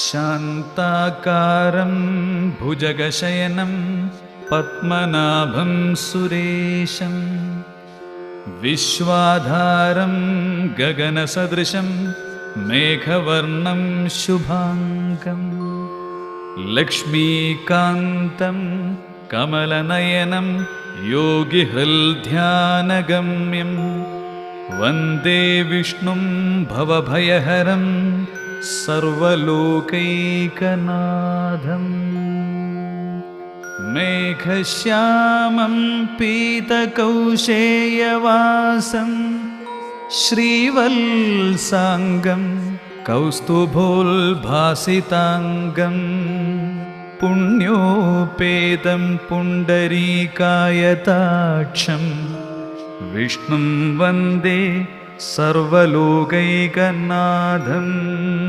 शान्ताकारं भुजगशयनं पद्मनाभं सुरेशम् विश्वाधारं गगनसदृशं मेघवर्णं शुभाङ्गम् लक्ष्मीकान्तं कमलनयनं योगिहृल्ध्यानगम्यं वन्दे विष्णुं भवभयहरं सर्वलोकैकनाथम्। मेघश्यामं पीतकौशेयवासं श्रीवल्साङ्गं कौस्तुभोल्भासिताङ्गं पुण्योपेतं पुण्डरीकायताक्षं विष्णुं वन्दे सर्वलोकैकनाथम्